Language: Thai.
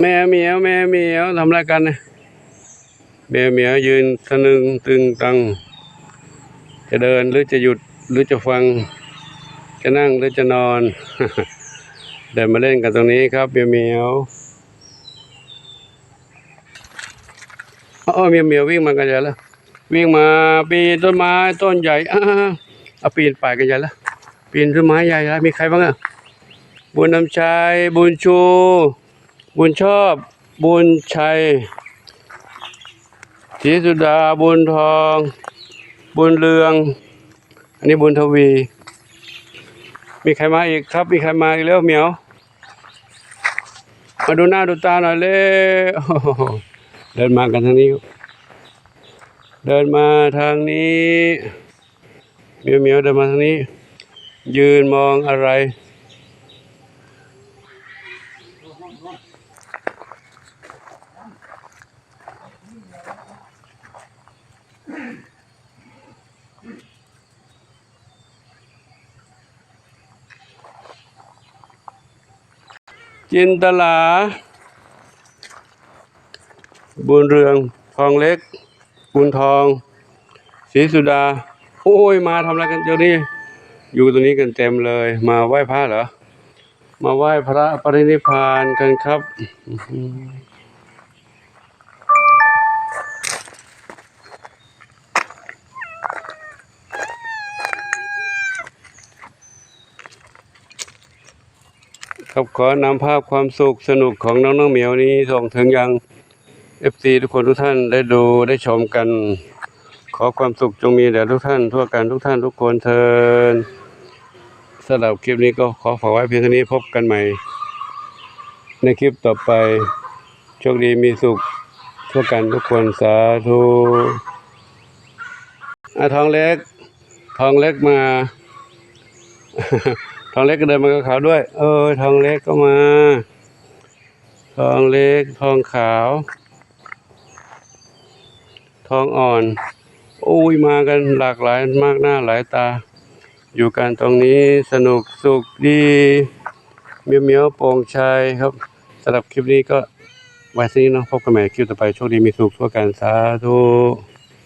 แม่เหมียวแม่เหมียวทำอะไรกันเนี่ยแม่เหมียวยืนสะนึงตึงตัง จะเดินหรือจะหยุดหรือจะฟัง จะนั่งหรือจะนอน เดินมาเล่นกันตรงนี้ครับเหมียเหมียวอ๋อเหมียวเหมียววิ่งมากันใหญ่แล้ววิ่งมาปีนต้นไม้ต้นใหญ่อ่าเอาปีนป่ายกันใหญ่แล้วปีนต้นไม้ใหญ่แล้วมีใครบ้างอะบุญนำชัยบุญชู บุญชอบบุญชัยศรีสุดาบุญทอง บุญเรือง อันนี้บุญทวี มีใครมาอีกครับ มีใครมาอีกแล้วเหมียว มาดูหน้าดูตาหน่อยเลยเดินมากันทางนี้ เดินมาทางนี้เหมียวเหมียวเดินมาทางนี้ ยืนมองอะไร จินตลา บุญเรือง ทองเล็ก บุญทองศรีสุดา โอ้ย มาทำอะไรกันเดี๋ยวนี้อยู่ตรงนี้กันเต็มเลย มาไหว้พระเหรอ มาไหว้พระปรินิพานกันครับ ครับขอนำภาพความสุขสนุกของน้องน้องเหมียวนี้ส่งถึงยังเอฟซีทุกคนทุกท่านได้ดูได้ชมกัน ขอความสุขจงมีแด่ทุกท่านทั่วกันทุกท่านทุกคนเทินสำหรับคลิปนี้ก็ขอฝากไว้เพียงเท่านี้พบกันใหม่ ในคลิปต่อไปโชคดีมีสุขทั่วกันทุกคนสาธุอาทองเล็ก ทองเล็กมา ทองเล็กก็เดินมากับเขาด้วย เออทองเล็กก็มา ทองเล็ก ทองขาว ทองอ่อนโอ้ยมากันหลากหลายมากหน้าหลายตา อยู่กันตรงนี้สนุกสุขดีเมียวเมียวๆโปร่งชัยครับสำหรับคลิปนี้ก็ไว้ที่นี้เนาะพบกันใหม่คลิปต่อไปโชคดีมีสุขทั่วกันสาธุ